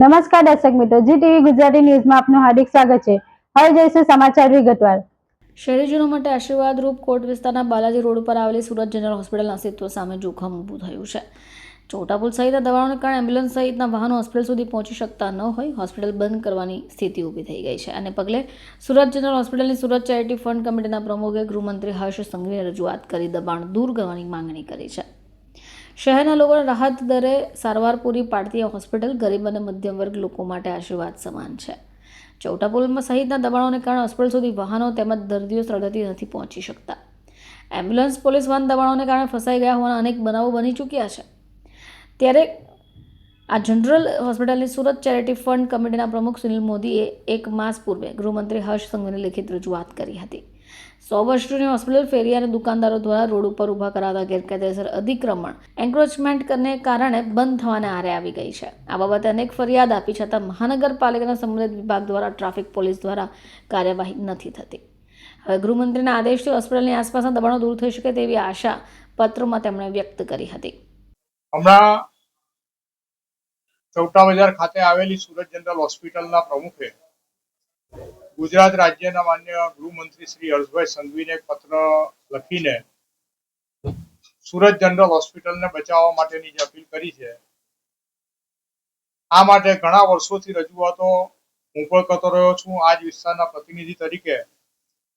નમસ્કાર દર્શક મિત્રો જી ટીવી ગુજરાતી ન્યૂઝમાં આપનું હાર્દિક સ્વાગત છે. હવે જોઈશું સમાચાર વિગતવાર. શહેરીજનો માટે આશીર્વાદરૂપ કોટ વિસ્તારના બાલાજી રોડ ઉપર આવેલી સુરત જનરલ હોસ્પિટલના અસ્તિત્વ સામે જોખમ ઊભું થયું છે. ચોટાપુલ સહિતના દવાઓને કારણે એમ્બ્યુલન્સ સહિતના વાહનો હોસ્પિટલ સુધી પહોંચી શકતા ન હોય, હોસ્પિટલ બંધ કરવાની સ્થિતિ ઊભી થઈ ગઈ છે. અને પગલે સુરત જનરલ હોસ્પિટલની સુરત ચેરિટી ફંડ કમિટીના પ્રમુખે ગૃહમંત્રી હર્ષ સંઘવીને રજૂઆત કરી દબાણ દૂર કરવાની માંગણી કરી છે. શહેરના લોકોને રાહત દરે સારવાર પૂરી પાડતી આ હોસ્પિટલ ગરીબ અને મધ્યમ વર્ગ લોકો માટે આશીર્વાદ સમાન છે. ચૌટાપુલમાં સહિતના દબાણોને કારણે હોસ્પિટલ સુધી વાહનો તેમજ દર્દીઓ સરળતાથી નથી પહોંચી શકતા. એમ્બ્યુલન્સ, પોલીસ વાહન દબાણોને કારણે ફસાઈ ગયા હોવાના અનેક બનાવો બની ચૂક્યા છે. ત્યારે આ જનરલ હોસ્પિટલની સુરત ચેરિટી ફંડ કમિટીના પ્રમુખ સુનિલ મોદીએ એક માસ પૂર્વે ગૃહમંત્રી હર્ષ સંઘવીને લિખિત રજૂઆત કરી હતી. સો વર્ષ હોસ્પિટલ ફેરી અને દુકાનદારો દ્વારા રોડ ઉપર ઊભા કરાતા ગેરકાયદેસર અધિક્રમણ એન્ક્રોચમેન્ટને કારણે બંધ થવાને આરે આવી ગઈ છે. આ બાબતે અનેક ફરિયાદ આપી છતાં મહાનગરપાલિકાના સંબંધિત વિભાગ દ્વારા ટ્રાફિક પોલીસ દ્વારા કાર્યવાહી નથી થતી. હવે ગૃહમંત્રીના આદેશથી હોસ્પિટલની આસપાસના દબાણો દૂર થઈ શકે તેવી આશા પત્રમાં તેમણે વ્યક્ત કરી હતી. હમણાં ચૌટા બજાર ખાતે આવેલી સુરત જનરલ હોસ્પિટલના પ્રમુખે ગુજરાત રાજ્યના માન્ય ગૃહમંત્રી શ્રી હર્ષભાઈ સંઘવીને પત્ર લખીને સુરત જનરલ હોસ્પિટલને બચાવવા માટેની જે અપીલ કરી છે, આ માટે ઘણા વર્ષોથી રજૂઆતો હું પણ કરતો રહ્યો છું. આ જ વિસ્તારના પ્રતિનિધિ તરીકે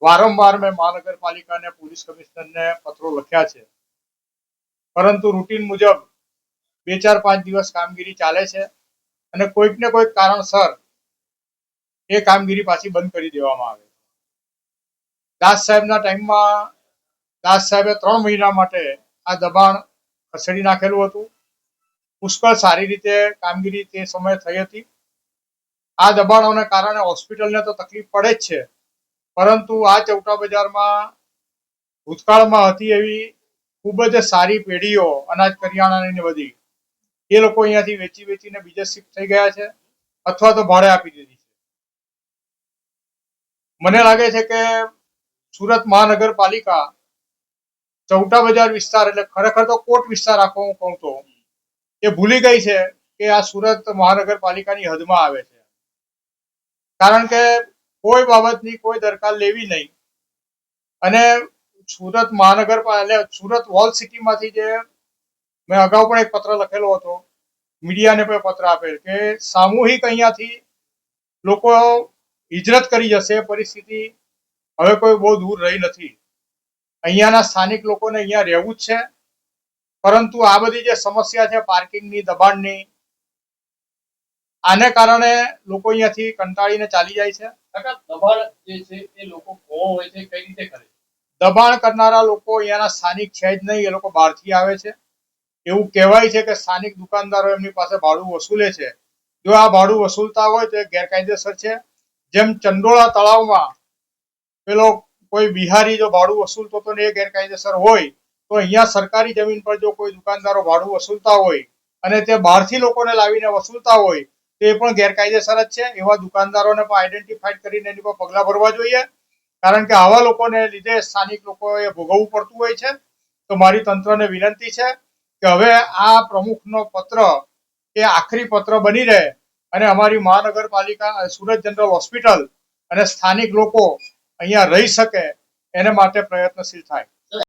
વારંવાર મેં મહાનગરપાલિકાને પોલીસ કમિશનરને પત્રો લખ્યા છે. પરંતુ રૂટીન મુજબ બે ચાર પાંચ દિવસ કામગીરી ચાલે છે અને કોઈક ને કોઈક કારણસર એ કામગીરી પાછી બંધ કરી દેવામાં આવે દાસ સાહેબના ટાઈમમાં, દાસ સાહેબે ત્રણ મહિના માટે આ દબાણ ખસેડી નાખેલું હતું. પુષ્કળ સારી રીતે કામગીરી તે સમયે થઈ હતી. આ દબાણોને કારણે હોસ્પિટલને તો તકલીફ પડે જ છે. પરંતુ આ ચૌટા બજારમાં ભૂતકાળમાં હતી એવી ખૂબ જ સારી પેઢીઓ અનાજ કરિયાણાની બધી. એ લોકો અહીંયાથી વેચી વેચીને બીજે શિફ્ટ થઈ ગયા છે અથવા તો ભાડે આપી દીધી મને લાગે છે કે સુરત મહાનગરપાલિકા ચૌટા બજાર વિસ્તાર એટલે ખરેખર તો કોટ વિસ્તાર આખો હું કહું તો, એ ભૂલી ગઈ છે કે આ સુરત મહાનગરપાલિકાની હદમાં આવે છે. કારણ કે કોઈ બાબતની કોઈ દરકાર લેવી નહીં. અને સુરત મહાનગરપાલિકા એટલે સુરત વોલ સિટીમાંથી જે મેં અગાઉ પણ એક પત્ર લખેલો હતો, મીડિયાને પણ પત્ર આપેલ કે સામૂહિક અહીંયાથી લોકો હિજરત કરી જશે પરિસ્થિતિ હવે કોઈ બહુ દૂર રહી નથી. અહીંયાના સ્થાનિક લોકોને અહીંયા રહેવું જ છે. પરંતુ આ બધી જે સમસ્યા છે પાર્કિંગની દબાણની આને કારણે લોકો અહીંયાથી કંટાળીને ચાલી જાય છે. દબાણ જે છે એ લોકો કોણ હોય છે કઈ રીતે કરે? દબાણ કરનારા લોકો અહીંયાના સ્થાનિક છે જ નહીં એ લોકો બહારથી આવે છે. એવું કહેવાય છે કે સ્થાનિક દુકાનદારો એમની પાસે ભાડું વસૂલે છે. જો આ ભાડું વસૂલતા હોય તો એ ગેરકાયદેસર છે. જેમ ચંડોળા તળાવમાં પેલો કોઈ બિહારી જો ભાડું વસૂલતો હતો ને એ ગેરકાયદેસર હોય, તો અહીંયા સરકારી જમીન પર જો કોઈ દુકાનદારો ભાડું વસૂલતા હોય અને તે બહારથી લોકોને લાવીને વસૂલતા હોય, તો એ પણ ગેરકાયદેસર જ છે. એવા દુકાનદારોને પણ આઈડેન્ટિફાઈડ કરીને એની પર પગલાં ભરવા જોઈએ. કારણ કે આવા લોકોને લીધે સ્થાનિક લોકોએ ભોગવવું પડતું હોય છે. તો મારી તંત્રને વિનંતી છે કે હવે આ પ્રમુખનો પત્ર, એ આખરી પત્ર બની રહે અને અમારી મહાનગરપાલિકા સુરત જનરલ હોસ્પિટલ અને સ્થાનિક લોકો અહીંયા રહી શકે એને માટે પ્રયત્નશીલ થાય.